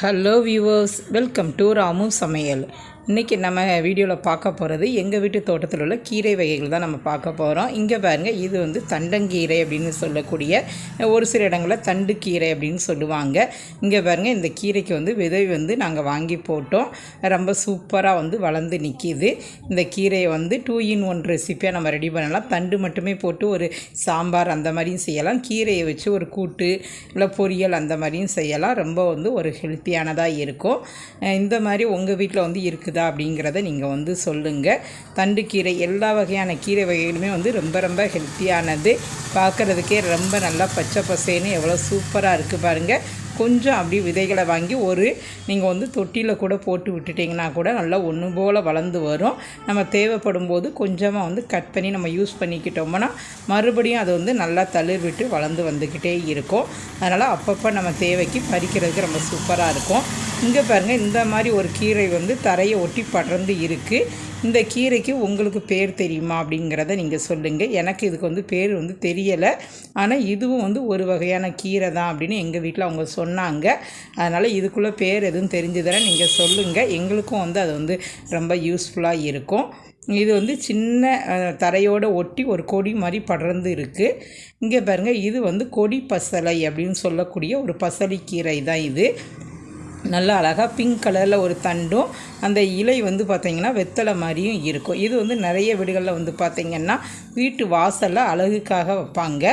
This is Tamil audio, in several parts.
Hello viewers welcome to Ramu சமையல் இன்றைக்கி நம்ம வீடியோவில் பார்க்க போகிறது எங்கள் வீட்டு தோட்டத்தில் உள்ள கீரை வகைகள் தான் நம்ம பார்க்க போகிறோம் இங்கே பாருங்கள் இது வந்து தண்டங்கீரை அப்படின்னு சொல்லக்கூடிய ஒரு சில இடங்களில் தண்டு கீரை அப்படின்னு சொல்லுவாங்க. இங்கே பாருங்கள் இந்த கீரைக்கு வந்து விதை வந்து நாங்கள் வாங்கி போட்டோம். ரொம்ப சூப்பராக வந்து வளர்ந்து நிற்கிது இந்த கீரையை வந்து டூ இன் ஒன் ரெசிப்பியாக நம்ம ரெடி பண்ணலாம். தண்டு மட்டுமே போட்டு ஒரு சாம்பார் அந்த மாதிரியும் செய்யலாம். கீரையை வச்சு ஒரு கூட்டு இல்லை பொரியல் அந்த மாதிரியும் செய்யலாம். ரொம்ப வந்து ஒரு ஹெல்த்தியானதாக இருக்கும். இந்த மாதிரி உங்கள் வீட்டில் வந்து இருக்குது அப்படிங்கிறத நீங்கள் வந்து சொல்லுங்கள் தண்டுக்கீரை எல்லா வகையான கீரை வகைகளுமே வந்து ரொம்ப ரொம்ப ஹெல்த்தியானது. பார்க்குறதுக்கே ரொம்ப நல்லா பச்சை பசேன்னு எவ்வளோ சூப்பராக இருக்குது பாருங்கள் கொஞ்சம் அப்படி விதைகளை வாங்கி ஒரு நீங்கள் வந்து தொட்டியில் கூட போட்டு விட்டுட்டிங்கன்னா கூட நல்லா ஒன்று போல் வளர்ந்து வரும். நம்ம தேவைப்படும் போது கொஞ்சமாக வந்து கட் பண்ணி நம்ம யூஸ் பண்ணிக்கிட்டோம்னா மறுபடியும் அது வந்து நல்லா தளிர் விட்டு வளர்ந்து வந்துக்கிட்டே இருக்கும். அதனால் அப்பப்போ நம்ம தேவைக்கு பறிக்கிறதுக்கு ரொம்ப சூப்பராக இருக்கும். இங்கே பாருங்கள் இந்த மாதிரி ஒரு கீரை வந்து தரையை ஒட்டி படர்ந்து இருக்குது இந்த கீரைக்கு உங்களுக்கு பேர் தெரியுமா அப்படிங்கிறத நீங்கள் சொல்லுங்கள் எனக்கு இதுக்கு வந்து பேர் வந்து தெரியலை. ஆனால் இதுவும் வந்து ஒரு வகையான கீரை தான் அப்படின்னு எங்கள் வீட்டில் அவங்க சொன்னாங்க. அதனால் இதுக்குள்ளே பேர் எதுவும் தெரிஞ்சதுன்னா நீங்கள் சொல்லுங்கள் எங்களுக்கும் வந்து அது வந்து ரொம்ப யூஸ்ஃபுல்லாக இருக்கும். இது வந்து சின்ன தரையோடு ஒட்டி ஒரு கொடி மாதிரி படர்ந்து இருக்குது இங்கே பாருங்கள் இது வந்து கொடி பசலை அப்படின்னு சொல்லக்கூடிய ஒரு பசலிக்கீரை தான் இது. நல்லா அழகாக பிங்க் கலரில் ஒரு தண்டும் அந்த இலை வந்து பார்த்திங்கன்னா வெத்தலை மாதிரியும் இருக்கும். இது வந்து நிறைய வீடுகளில் வந்து பார்த்திங்கன்னா வீட்டு வாசலில் அழகுக்காக வைப்பாங்க.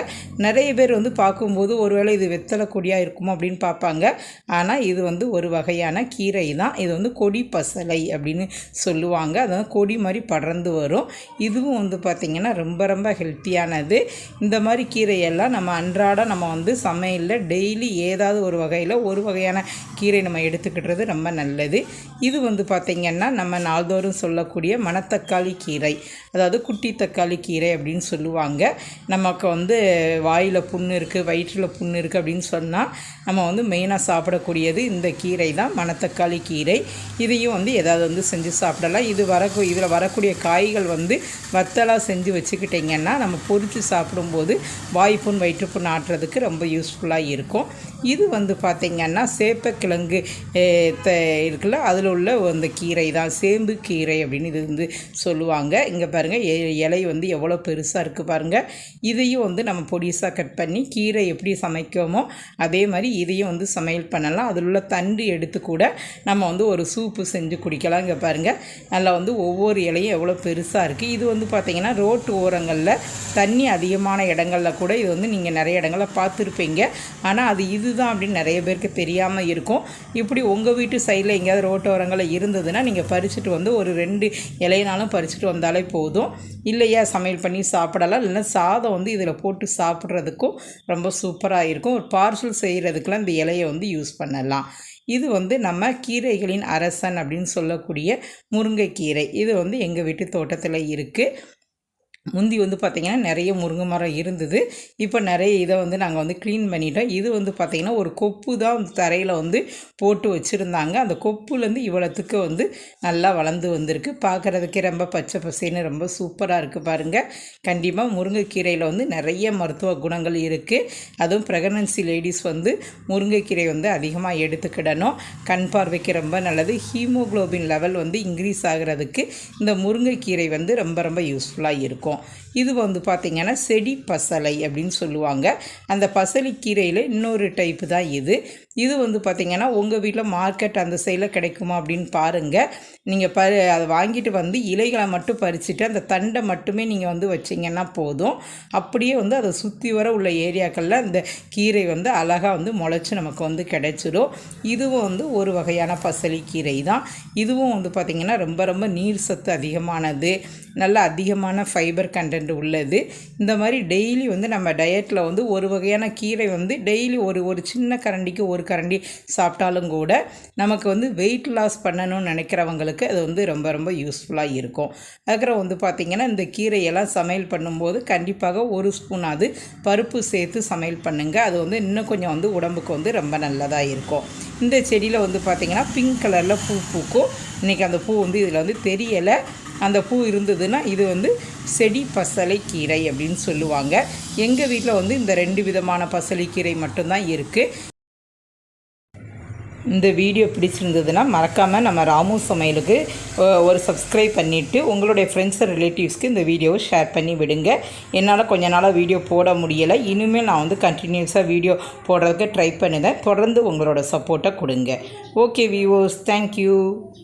நிறைய பேர் வந்து பார்க்கும்போது ஒருவேளை இது வெத்தலை கொடியாக இருக்குமோ அப்படின்னு பார்ப்பாங்க. ஆனால் இது வந்து ஒரு வகையான கீரை தான் இது வந்து கொடி பசலை அப்படின்னு சொல்லுவாங்க. அது வந்து கொடி மாதிரி படர்ந்து வரும். இதுவும் வந்து பார்த்திங்கன்னா ரொம்ப ரொம்ப ஹெல்த்தியானது இந்த மாதிரி கீரையெல்லாம் நம்ம அன்றாடம் நம்ம வந்து சமையலில் டெய்லி ஏதாவது ஒரு வகையில் ஒரு வகையான கீரை நம்ம நம்ம எடுத்துக்கிட்டுறது ரொம்ப நல்லது. இது வந்து பார்த்திங்கன்னா நம்ம நாள்தோறும் சொல்லக்கூடிய மணத்தக்காளி கீரை. அதாவது குட்டி தக்காளி கீரை அப்படின்னு சொல்லுவாங்க. நமக்கு வந்து வாயில் புண்ணு இருக்குது வயிற்றில் புண்ணு இருக்குது அப்படின்னு சொன்னால் நம்ம வந்து மெயினாக சாப்பிடக்கூடியது இந்த கீரை தான் மணத்தக்காளி கீரை. இதையும் வந்து ஏதாவது வந்து செஞ்சு சாப்பிடலாம். இது வர இதில் வரக்கூடிய காய்கள் வந்து வத்தலாக செஞ்சு வச்சுக்கிட்டிங்கன்னா நம்ம பொரித்து சாப்பிடும்போது வாய்ப்புண் வயிற்றுப்புண் ஆட்டுறதுக்கு ரொம்ப யூஸ்ஃபுல்லாக இருக்கும். இது வந்து பார்த்திங்கன்னா சேப்பக்கிழங்கு இருக்குல்ல அதில் உள்ள அந்த கீரை தான் சேம்பு கீரை அப்படின்னு இது வந்து சொல்லுவாங்க. இங்கே பாருங்கள் இலை வந்து எவ்வளோ பெருசாக இருக்குது பாருங்கள் இதையும் வந்து நம்ம பொடிசாக கட் பண்ணி கீரை எப்படி சமைக்கோமோ அதே மாதிரி இதையும் வந்து சமையல் பண்ணலாம். அதில் உள்ள தண்டு எடுத்து கூட நம்ம வந்து ஒரு சூப்பு செஞ்சு குடிக்கலாம் இங்கே பாருங்கள் நல்லா வந்து ஒவ்வொரு இலையும் எவ்வளோ பெருசாக இருக்குது இது வந்து பார்த்திங்கன்னா ரோட்டு ஓரங்களில் தண்ணி அதிகமான இடங்களில் கூட இது வந்து நீங்கள் நிறைய இடங்களில் பார்த்துருப்பீங்க. ஆனால் அது இதுதான் அப்படின்னு நிறைய பேருக்கு தெரியாமல் இருக்கும். இப்படி உங்கள் வீட்டு சைடில் எங்கேயாவது ரோட்டோரங்களில் இருந்ததுன்னா நீங்கள் பறிச்சுட்டு வந்து ஒரு ரெண்டு இலையினாலும் பறிச்சுட்டு வந்தாலே போதும். இல்லையா? சமையல் பண்ணி சாப்பிடலாம். இல்லைன்னா சாதம் வந்து இதில் போட்டு சாப்பிட்றதுக்கும் ரொம்ப சூப்பராக இருக்கும். ஒரு பார்சல் செய்கிறதுக்கெலாம் இந்த இலையை வந்து யூஸ் பண்ணலாம். இது வந்து நம்ம கீரைகளின் அரசன் அப்படின்னு சொல்லக்கூடிய முருங்கைக்கீரை. இது வந்து எங்கள் வீட்டு தோட்டத்தில் இருக்குது முந்தி வந்து பார்த்திங்கன்னா நிறைய முருங்கை மரம் இருந்தது. இப்போ நிறைய இதை வந்து நாங்கள் வந்து க்ளீன் பண்ணிட்டோம். இது வந்து பார்த்திங்கன்னா ஒரு கொப்பு தான் வந்து தரையில் வந்து போட்டு வச்சுருந்தாங்க. அந்த கொப்புலேருந்து இவ்வளோத்துக்கு வந்து நல்லா வளர்ந்து வந்திருக்கு. பார்க்குறதுக்கே ரொம்ப பச்சை பசேன்னு ரொம்ப சூப்பராக இருக்குது பாருங்கள் கண்டிப்பாக முருங்கைக்கீரையில் வந்து நிறைய மருத்துவ குணங்கள் இருக்குது அதுவும் ப்ரெக்னன்சி லேடிஸ் வந்து முருங்கைக்கீரை வந்து அதிகமாக எடுத்துக்கிடணும். கண் பார்வைக்கு ரொம்ப நல்லது. ஹீமோகுளோபின் லெவல் வந்து இன்க்ரீஸ் ஆகிறதுக்கு இந்த முருங்கைக்கீரை வந்து ரொம்ப ரொம்ப யூஸ்ஃபுல்லாக இருக்கும். இருக்கும் இது வந்து பார்த்திங்கன்னா செடி பசலை அப்படின்னு சொல்லுவாங்க. அந்த பசலி கீரையில் இன்னொரு டைப்பு தான் இது. இது வந்து பார்த்திங்கன்னா உங்கள் வீட்டில் மார்க்கெட் அந்த சைடில் கிடைக்குமா அப்படின்னு பாருங்கள் நீங்கள் ப அதை வாங்கிட்டு வந்து இலைகளை மட்டும் பறிச்சுட்டு அந்த தண்டை மட்டுமே நீங்கள் வந்து வச்சிங்கன்னா போதும். அப்படியே வந்து அதை சுற்றி வர உள்ள ஏரியாக்களில் அந்த கீரை வந்து அழகாக வந்து முளைச்சி நமக்கு வந்து கிடைச்சிடும் இதுவும் வந்து ஒரு வகையான பசலி கீரை தான். இதுவும் வந்து பார்த்திங்கன்னா ரொம்ப ரொம்ப நீர் சத்து அதிகமானது. நல்ல அதிகமான ஃபைபர் கண்டென்ட் உள்ளது. இந்த மாதிரி டெய்லி வந்து நம்ம டயட்டில் வந்து ஒரு வகையான கீரை வந்து டெய்லி ஒரு ஒரு சின்ன கரண்டிக்கு ஒரு கரண்டி சாப்பிட்டாலும் கூட நமக்கு வந்து வெயிட் லாஸ் பண்ணணும்னு நினைக்கிறவங்களுக்கு அது வந்து ரொம்ப ரொம்ப யூஸ்ஃபுல்லாக இருக்கும். அதுக்கப்புறம் வந்து பார்த்திங்கன்னா இந்த கீரையெல்லாம் சமையல் பண்ணும்போது கண்டிப்பாக ஒரு ஸ்பூனாவது பருப்பு சேர்த்து சமையல் பண்ணுங்கள் அது வந்து இன்னும் கொஞ்சம் வந்து உடம்புக்கு வந்து ரொம்ப நல்லதாக இருக்கும். இந்த செடியில் வந்து பார்த்திங்கன்னா பிங்க் கலரில் பூ பூக்கும். இன்றைக்கி அந்த பூ வந்து இதில் வந்து தெரியலை. அந்த பூ இருந்ததுன்னா இது வந்து செடி பசலை கீரை அப்படின்னு சொல்லுவாங்க. எங்கள் வீட்டில் வந்து இந்த ரெண்டு விதமான பசலைக்கீரை மட்டும்தான் இருக்குது இந்த வீடியோ பிடிச்சிருந்ததுன்னா மறக்காமல் நம்ம ராமு சமையலுக்கு ஒரு சப்ஸ்கிரைப் பண்ணிவிட்டு உங்களுடைய ஃப்ரெண்ட்ஸ் அண்ட் ரிலேட்டிவ்ஸ்க்கு இந்த வீடியோவை ஷேர் பண்ணி விடுங்க. என்னால் கொஞ்ச நாளாக வீடியோ போட முடியலை. இனிமேல் நான் வந்து கண்டினியூஸாக வீடியோ போடுறதுக்கு ட்ரை பண்ணுவேன் தொடர்ந்து உங்களோட சப்போர்ட்டை கொடுங்க. Okay viewers thank you